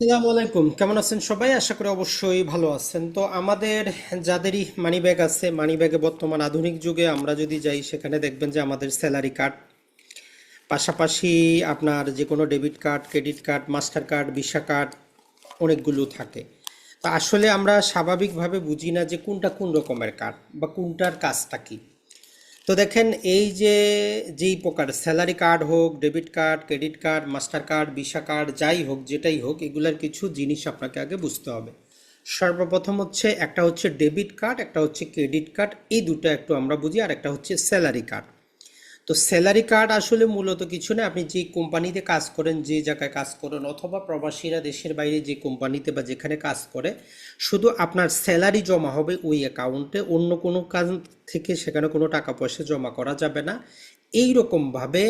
আসসালামু আলাইকুম। কেমন আছেন সবাই? আশা করি অবশ্যই ভালো আছেন। তো আমাদের যাদেরই মানি ব্যাগ আছে মানি ব্যাগে বর্তমান আধুনিক যুগে আমরা যদি যাই, সেখানে দেখবেন যে আমাদের স্যালারি কার্ড, পাশাপাশি আপনার যে কোনো debit card, credit card, master card, visa card অনেকগুলো থাকে। তো আসলে আমরা স্বাভাবিকভাবে বুঝি না যে কোনটা কোন রকমের কার্ড বা কোনটার কাজটা কী। তো দেখেন, এই যে, যেই প্রকার স্যালারি কার্ড হোক, debit card, credit card, master card, visa card, যাই হোক, যেটাই হোক, এগুলার কিছু জিনিস আপনাকে আগে বুঝতে হবে। সর্বপ্রথম হচ্ছে, একটা হচ্ছে ডেবিট কার্ড, একটা হচ্ছে ক্রেডিট কার্ড, এই দুটো একটু আমরা বুঝি, আর একটা হচ্ছে স্যালারি কার্ড। তো স্যালারি কার্ড আসলে মূলত কিছু না, আপনি যে কোম্পানিতে কাজ করেন, যে জায়গায় কাজ করেন, অথবা প্রবাসীরা দেশের বাইরে যে কোম্পানিতে বা যেখানে কাজ করে, শুধু আপনার স্যালারি জমা হবে ওই অ্যাকাউন্টে অন্য কোনো কাজ থেকে সেখানে কোনো টাকা পয়সা জমা করা যাবে না। এই রকমভাবে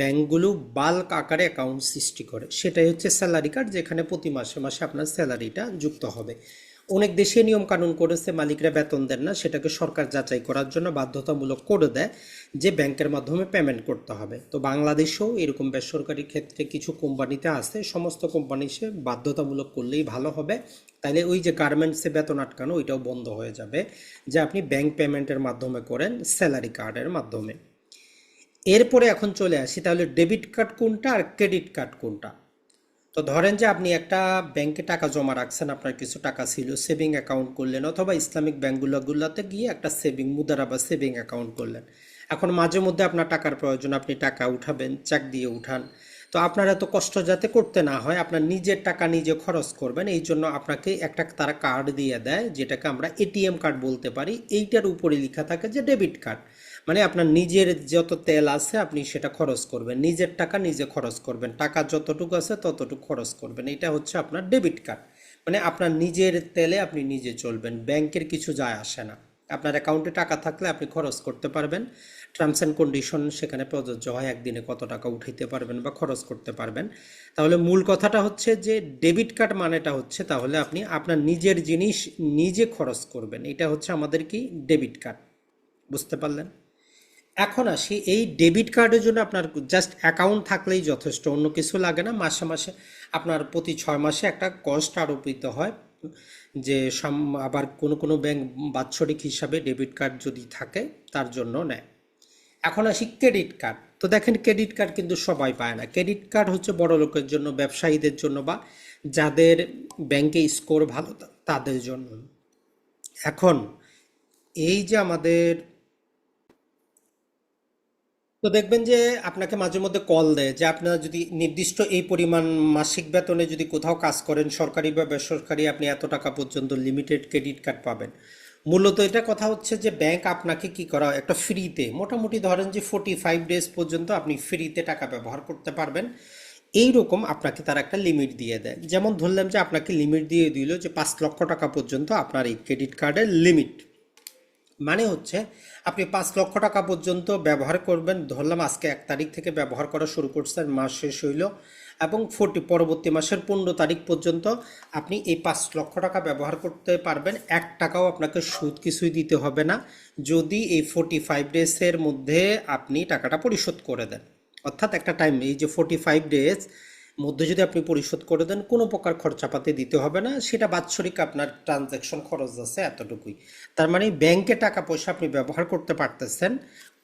ব্যাংকগুলো বাল্ক আকারে অ্যাকাউন্ট সৃষ্টি করে। সেটাই হচ্ছে স্যালারি কার্ড যেখানে প্রতি মাসে মাসে আপনার স্যালারিটা যুক্ত হবে। অনেক দেশে নিয়ম কানুন করেছে, মালিকরা বেতন দেন না, সেটাকে সরকার যাচাই করার জন্য বাধ্যতামূলক করে দেয় যে ব্যাংকের মাধ্যমে পেমেন্ট করতে হবে। তো বাংলাদেশেও এরকম বেসরকারি ক্ষেত্রে কিছু কোম্পানিতে আছে, সমস্ত কোম্পানি সে বাধ্যতামূলক করলেই ভালো হবে। তাইলে ওই যে গার্মেন্টসে বেতন আটকানো, ওইটাও বন্ধ হয়ে যাবে যে আপনি ব্যাংক পেমেন্টের মাধ্যমে করেন স্যালারি কার্ডের মাধ্যমে। এরপরে এখন চলে আসি, তাহলে ডেবিট কার্ড কোনটা আর ক্রেডিট কার্ড কোনটা? তো ধরেন যে আপনি একটা ব্যাংকে টাকা জমা রাখছেন, আপনার কিছু টাকা ছিল সেভিং অ্যাকাউন্ট করলেন অথবা ইসলামিক ব্যাংকগুলোগুলোতে গিয়ে একটা সেভিং মুদারা বা সেভিং অ্যাকাউন্ট করলেন। এখন মাঝে মধ্যে আপনার টাকার প্রয়োজন, আপনি টাকা উঠাবেন চেক দিয়ে উঠান। তো আপনার এত কষ্ট যাতে করতে না হয়, আপনার নিজের টাকা নিজে খরচ করবেন, এই জন্য আপনাকে একটা তারা কার্ড দিয়ে দেয়, যেটাকে আমরা এটিএম কার্ড বলতে পারি। এইটার উপরে লেখা থাকে যে ডেবিট কার্ড মানে আপনার নিজের যত তেল আছে, আপনি সেটা খরচ করবেন। নিজের টাকা নিজে খরচ করবেন। টাকা যতটুকু আছে, ততটুকু খরচ করবেন। এটা হচ্ছে আপনার ডেবিট কার্ড মানে আপনার নিজের তেলে আপনি নিজে চলবেন। ব্যাংকের কিছু যায় আসে না। আপনার অ্যাকাউন্টে টাকা থাকলে আপনি খরচ করতে পারবেন। টার্মস অ্যান্ড কন্ডিশন সেখানে প্রযোজ্য হয়, একদিনে কত টাকা উঠাইতে পারবেন বা খরচ করতে পারবেন। তাহলে মূল কথাটা হচ্ছে যে ডেবিট কার্ড মানেটা হচ্ছে তাহলে আপনি আপনার নিজের জিনিস নিজে খরচ করবেন। এটা হচ্ছে আমাদের কি? ডেবিট কার্ড বুঝতে পারলেন? এখন আসি, এই ডেবিট কার্ডের জন্য আপনার জাস্ট অ্যাকাউন্ট থাকলেই যথেষ্ট, অন্য কিছু লাগে না। মাসে মাসে আপনার প্রতি ছয় মাসে একটা কস্ট আরোপিত হয়, যে সাম আবার কোনো কোনো ব্যাংক বাৎসরিক হিসাবে ডেবিট কার্ড যদি থাকে, তার জন্য নেয়। এখন আসি ক্রেডিট কার্ড তো দেখেন ক্রেডিট কার্ড কিন্তু সবাই পায় না। ক্রেডিট কার্ড হচ্ছে বড় লোকের জন্য, ব্যবসায়ীদের জন্য বা যাদের ব্যাংকে স্কোর ভালো তাদের জন্য। এখন এই যে আমাদের তো দেখবেন যে আপনাকে মাঝে মধ্যে কল দেয় যে আপনার যদি নির্দিষ্ট এই পরিমাণ মাসিক বেতনে যদি কোথাও কাজ করেন, সরকারি বা বেসরকারি, আপনি এত টাকা পর্যন্ত লিমিটেড ক্রেডিট কার্ড পাবেন। মূলত এটা কথা হচ্ছে যে ব্যাংক আপনাকে কি করা একটা ফ্রিতে মোটামুটি ধরেন যে ফোর্টি ফাইভ ডেজ পর্যন্ত আপনি ফ্রিতে টাকা ব্যবহার করতে পারবেন। এই রকম আপনাকে তারা একটা লিমিট দিয়ে দেয়। যেমন ধরলাম যে আপনাকে লিমিট দিয়ে দিল যে পাঁচ লক্ষ টাকা পর্যন্ত আপনার এই ক্রেডিট কার্ডের লিমিট মানে হচ্ছে আপনি পাঁচ লক্ষ টাকা পর্যন্ত ব্যবহার করবেন। ধরলাম আজকে এক তারিখ থেকে ব্যবহার করা শুরু করছেন মাস শেষ হইল। এবং ফোর্টি পরবর্তী মাসের পনেরো তারিখ পর্যন্ত আপনি এই পাঁচ লক্ষ টাকা ব্যবহার করতে পারবেন। এক টাকাও আপনাকে সুদ কিছুই দিতে হবে না। যদি এই ফোর্টি ফাইভ ডেজের মধ্যে আপনি টাকাটা পরিশোধ করে দেন। অর্থাৎ একটা টাইম এই যে ফোর্টি ফাইভ ডেজ মধ্যে যদি আপনি পরিশোধ করে দেন, কোনো প্রকার খরচাপাতি দিতে হবে না। সেটা বাৎসরিক আপনার ট্রানজ্যাকশন খরচ আছে এতটুকুই। তার মানে ব্যাংকে টাকা পয়সা আপনি ব্যবহার করতে পারতেছেন।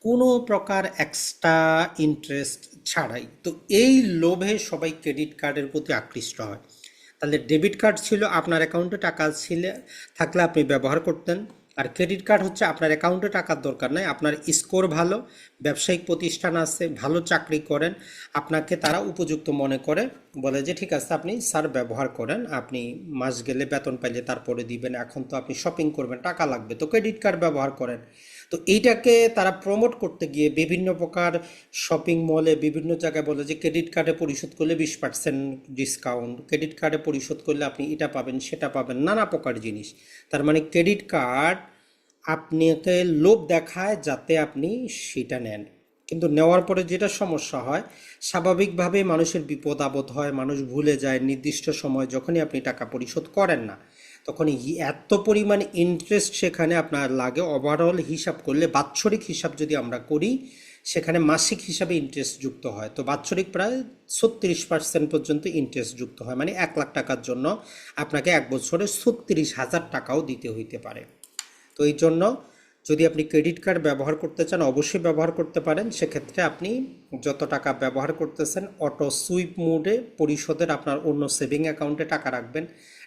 কোনো প্রকার এক্সট্রা ইন্টারেস্ট ছাড়াই। তো এই লোভে সবাই ক্রেডিট কার্ডের প্রতি আকৃষ্ট হয়। তাহলে ডেবিট কার্ড ছিল আপনার অ্যাকাউন্টে টাকা ছিল, থাকলে আপনি ব্যবহার করতেন। আর ক্রেডিট কার্ড হচ্ছে আপনার অ্যাকাউন্টে টাকার দরকার নাই, আপনার স্কোর ভালো, ব্যবসায়িক প্রতিষ্ঠান আছে, ভালো চাকরি করেন, আপনাকে তারা উপযুক্ত মনে করে, বলে যে, ঠিক আছে, আপনি স্যার ব্যবহার করেন, আপনি মাস গেলে বেতন পাইলে তারপরে দিবেন, এখন তো আপনি শপিং করবেন, টাকা লাগবে। তো ক্রেডিট কার্ড ব্যবহার করেন। তো এইটাকে তারা প্রমোট করতে গিয়ে বিভিন্ন প্রকার শপিং মলে বিভিন্ন জায়গায় বলে যে ক্রেডিট কার্ডে পরিশোধ করলে বিশ পার্সেন্ট ডিসকাউন্ট ক্রেডিট কার্ডে পরিশোধ করলে আপনি এটা পাবেন, সেটা পাবেন, নানা প্রকার জিনিস। তার মানে ক্রেডিট কার্ড আপনাকে লোভ দেখায় যাতে আপনি সেটা নেন। কিন্তু নেওয়ার পরে যেটা সমস্যা হয় স্বাভাবিকভাবে মানুষের বিপদ আপদ হয়, মানুষ ভুলে যায়, নির্দিষ্ট সময় যখনই আপনি টাকা পরিশোধ করেন না। তখন এত পরিমাণ ইন্টারেস্ট সেখানে আপনার লাগে ওভারঅল হিসাব করলে, বাৎসরিক হিসাব যদি আমরা করি, সেখানে মাসিক হিসাবে ইন্টারেস্ট যুক্ত হয়। তো বাৎসরিক প্রায় ছত্রিশ পার্সেন্ট পর্যন্ত ইন্টারেস্ট যুক্ত হয়। মানে এক লাখ টাকার জন্য আপনাকে এক বছরে ছত্রিশ হাজার টাকাও দিতে হইতে পারে। তো এই জন্য যদি আপনি ক্রেডিট কার্ড ব্যবহার করতে চান, অবশ্যই ব্যবহার করতে পারেন। সেক্ষেত্রে আপনি যত টাকা ব্যবহার করতেছেন অটো সুইপ মোডে পরিশোধের আপনার অন্য সেভিং অ্যাকাউন্টে টাকা রাখবেন।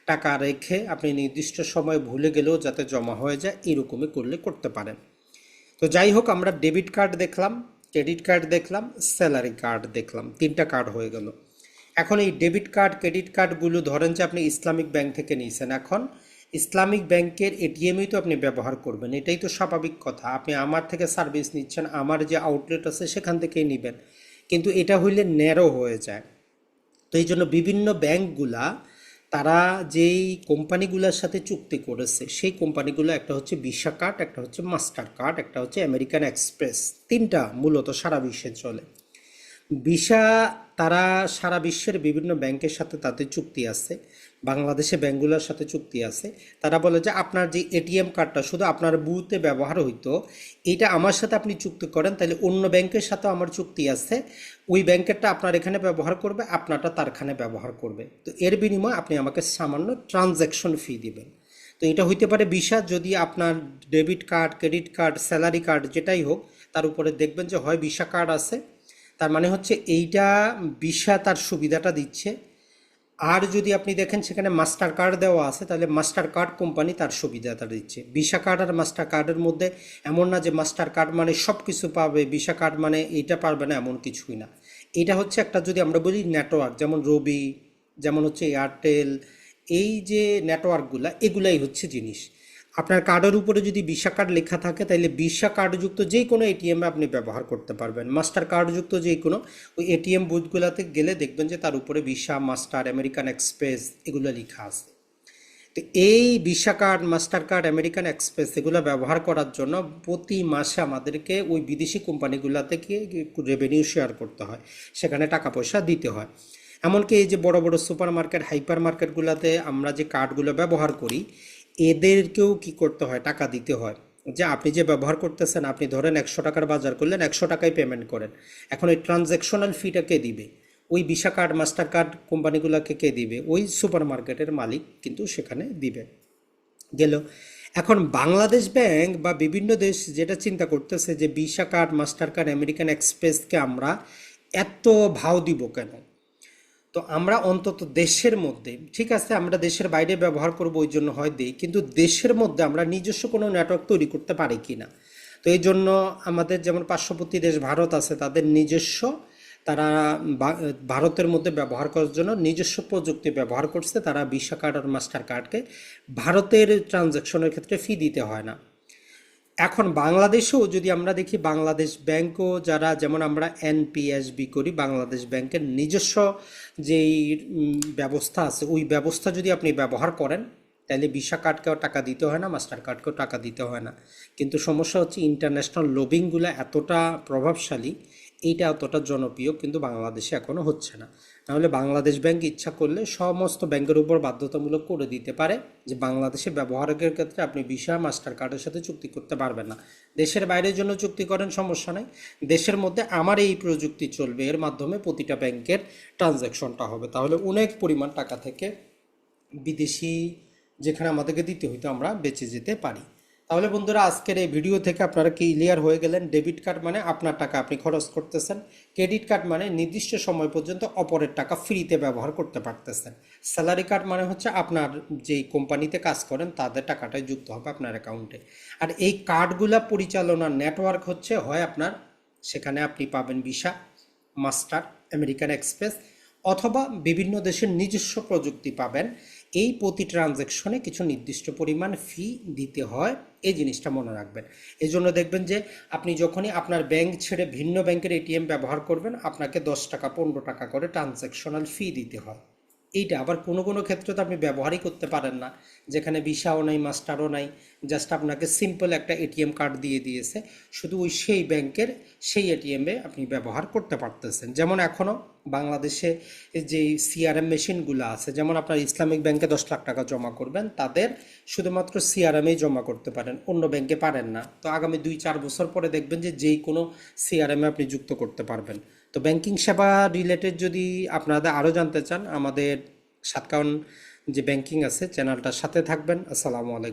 টাকা রেখে আপনি নির্দিষ্ট সময় ভুলে গেলেও যাতে জমা হয়ে যায়, এরকমই করলে করতে পারেন। তো যাই হোক, আমরা ডেবিট কার্ড দেখলাম, ক্রেডিট কার্ড দেখলাম, স্যালারি কার্ড দেখলাম, তিনটা কার্ড হয়ে গেল। এখন এই ডেবিট কার্ড, ক্রেডিট কার্ডগুলো ধরেন যে আপনি ইসলামিক ব্যাংক থেকে নিয়েছেন। এখন ইসলামিক ব্যাংকের এটিএমই তো আপনি ব্যবহার করবেন, এটাই তো স্বাভাবিক কথা। আপনি আমার থেকে সার্ভিস নিচ্ছেন, আমার যে আউটলেট আছে সেখান থেকেই নেবেন। কিন্তু এটা হইলে ন্যারো হয়ে যায়। তো এই জন্য বিভিন্ন ব্যাংকগুলা তারা যেই কোম্পানিগুলোর সাথে চুক্তি করেছে, সেই কোম্পানিগুলো একটা হচ্ছে ভিসা কার্ড, একটা হচ্ছে মাস্টার কার্ড, একটা হচ্ছে আমেরিকান এক্সপ্রেস, তিনটা মূলত সারা বিশ্বে চলে। ভিসা তারা সারা বিশ্বের বিভিন্ন ব্যাংকের সাথে তাদের চুক্তি আছে, বাংলাদেশে ব্যাংকগুলোর সাথে চুক্তি আছে। তারা বলে যে, আপনার যে এটিএম কার্ডটা, শুধু আপনার বুথে ব্যবহার হইতো এটা আমার সাথে আপনি চুক্তি করেন তাহলে অন্য ব্যাংকের সাথেও আমার চুক্তি আছে। ওই ব্যাংকেরটা আপনার এখানে ব্যবহার করবে, আপনারটা তারখানে ব্যবহার করবে। তো এর বিনিময়ে আপনি আমাকে সামান্য ট্রানজ্যাকশন ফি দিবেন। তো এটা হইতে পারে ভিসা, যদি আপনার debit card, credit card, salary card, যেটাই হোক, তার উপরে দেখবেন যে হয় ভিসা কার্ড আছে তার মানে হচ্ছে এইটা ভিসা তার সুবিধাটা দিচ্ছে। আর যদি আপনি দেখেন সেখানে মাস্টার কার্ড দেওয়া আছে, তাহলে মাস্টার কার্ড কোম্পানি তার সুবিধাটা দিচ্ছে। ভিসা কার্ড আর মাস্টার কার্ডের মধ্যে এমন না যে মাস্টার কার্ড মানে সব কিছু পাবে ভিসা কার্ড মানে এইটা পারবে না এমন কিছুই না। এটা হচ্ছে একটা যদি আমরা বলি নেটওয়ার্ক যেমন রবি, যেমন হচ্ছে এয়ারটেল এই যে নেটওয়ার্কগুলা এগুলাই হচ্ছে জিনিস। আপনার কার্ডের উপরে যদি ভিসা কার্ড লেখা থাকে তাহলে ভিসা কার্ডযুক্ত যে কোনো এটিএম আপনি ব্যবহার করতে পারবেন। মাস্টার কার্ডযুক্ত যে কোনো ওই এটিএম বুথগুলোতে গেলে দেখবেন যে তার উপরে ভিসা মাস্টার আমেরিকান এক্সপ্রেস এগুলো লেখা আছে। তো এই visa card master card American Express এগুলো ব্যবহার করার জন্য প্রতি মাসে আমাদেরকে ওই বিদেশি কোম্পানিগুলো থেকে রেভিনিউ শেয়ার করতে হয়। সেখানে টাকা পয়সা দিতে হয়। এমনকি এই যে বড় বড় সুপার মার্কেট হাইপার মার্কেটগুলোতে আমরা যে কার্ডগুলো ব্যবহার করি এদেরকেও কি করতে হয়? টাকা দিতে হয়। যে আপনি যে ব্যবহার করতেছেন, আপনি ধরেন একশো টাকার বাজার করলেন, একশো টাকায় পেমেন্ট করেন। এখন এই ট্রানজ্যাকশনাল ফিটা কে দিবে? ওই ভিসা কার্ড মাস্টার কার্ড কোম্পানিগুলোকে কে দিবে? ওই সুপার মার্কেটের মালিক কিন্তু সেখানে দিবে। গেল। এখন বাংলাদেশ ব্যাংক বা বিভিন্ন দেশ যেটা চিন্তা করতেছে যে visa card master card American এক্সপ্রেসকে আমরা এত ভাও দিব কেন? তো আমরা অন্তত দেশের মধ্যে, ঠিক আছে, আমরা দেশের বাইরে ব্যবহার করব ওই জন্য হয় দিই, কিন্তু দেশের মধ্যে আমরা নিজস্ব কোনো নেটওয়ার্ক তৈরি করতে পারি কি না? তো এই জন্য আমাদের যেমন পার্শ্ববর্তী দেশ ভারত আছে, তাদের নিজস্ব, তারা ভারতের মধ্যে ব্যবহার করার জন্য নিজস্ব প্রযুক্তি ব্যবহার করছে, তারা ভিসা কার্ড আর মাস্টার কার্ডকে ভারতের ট্রানজ্যাকশনের ক্ষেত্রে ফি দিতে হয় না। এখন বাংলাদেশেও যদি আমরা দেখি, বাংলাদেশ ব্যাংকও যারা, যেমন আমরা এনপিএসবি করি, বাংলাদেশ ব্যাংকের নিজস্ব যেই ব্যবস্থা আছে, ওই ব্যবস্থা যদি আপনি ব্যবহার করেন, তাহলে ভিসা কার্ডকেও টাকা দিতে হয় না, মাস্টার কার্ডকেও টাকা দিতে হয় না। কিন্তু সমস্যা হচ্ছে ইন্টারন্যাশনাল লবিংগুলো এতটা প্রভাবশালী, এইটা অতটা জনপ্রিয়, কিন্তু বাংলাদেশে এখনও হচ্ছে না। তাহলে বাংলাদেশ ব্যাংক ইচ্ছা করলে সমস্ত ব্যাংকের উপর বাধ্যতামূলক করে দিতে পারে যে বাংলাদেশে ব্যবহারের ক্ষেত্রে আপনি ভিসা, মাস্টার কার্ডের সাথে চুক্তি করতে পারবেন না। দেশের বাইরের জন্য চুক্তি করেন, সমস্যা নেই। দেশের মধ্যে আমার এই প্রযুক্তি চলবে, এর মাধ্যমে প্রতিটা ব্যাংকের ট্রানজ্যাকশনটা হবে। তাহলে অনেক পরিমাণ টাকা থেকে বিদেশি যেখানে আমাদেরকে দিতে হইতো আমরা বেঁচে যেতে পারি। তাহলে বন্ধুরা, আজকের এই ভিডিও থেকে আপনারা ক্লিয়ার হয়ে গেলেন? ডেবিট কার্ড মানে আপনার টাকা আপনি খরচ করতেছেন। ক্রেডিট কার্ড মানে নির্দিষ্ট সময় পর্যন্ত অপরের টাকা ফ্রিতে ব্যবহার করতে পারতেছেন। স্যালারি কার্ড মানে হচ্ছে আপনার যেই কোম্পানিতে কাজ করেন, তাদের টাকাটাই যুক্ত হবে আপনার অ্যাকাউন্টে আর এই কার্ডগুলা পরিচালনার নেটওয়ার্ক হচ্ছে, হয় আপনার সেখানে আপনি পাবেন ভিসা মাস্টার আমেরিকান এক্সপ্রেস অথবা বিভিন্ন দেশের নিজস্ব প্রযুক্তি পাবেন। এই প্রতি ট্রানজ্যাকশনে কিছু নির্দিষ্ট পরিমাণ ফি দিতে হয়। এই জিনিসটা মনে রাখবেন। এই জন্য দেখবেন যে, আপনি যখনই আপনার ব্যাংক ছেড়ে ভিন্ন ব্যাংকের এটিএম ব্যবহার করবেন, আপনাকে দশ টাকা, পনেরো টাকা করে ট্রানজ্যাকশনাল ফি দিতে হয়। এইটা। আবার কোনো কোনো ক্ষেত্রে তো আপনি ব্যবহারই করতে পারেন না। যেখানে ভিসাও নাই, মাস্টারও নাই জাস্ট আপনাকে সিম্পল একটা এটিএম কার্ড দিয়ে দিয়েছে। শুধু ওই সেই ব্যাংকের সেই এটিএমে আপনি ব্যবহার করতে পারতেছেন। যেমন এখনও বাংলাদেশে যে সিআরএম মেশিনগুলো আছে, যেমন আপনার ইসলামিক ব্যাংকে দশ লাখ টাকা জমা করবেন, তাদের শুধুমাত্র সিআরএমেই জমা করতে পারেন, অন্য ব্যাংকে পারেন না। তো আগামী দুই চার বছর পরে দেখবেন যে যেই কোনো সিআরএমে আপনি যুক্ত করতে পারবেন। তো ব্যাংকিং সেবা রিলেটেড যদি আপনারা আরও জানতে চান, আমাদের সাতকাউন যে ব্যাংকিং আছে চ্যানেলটার সাথে থাকবেন। আসসালামু আলাইকুম।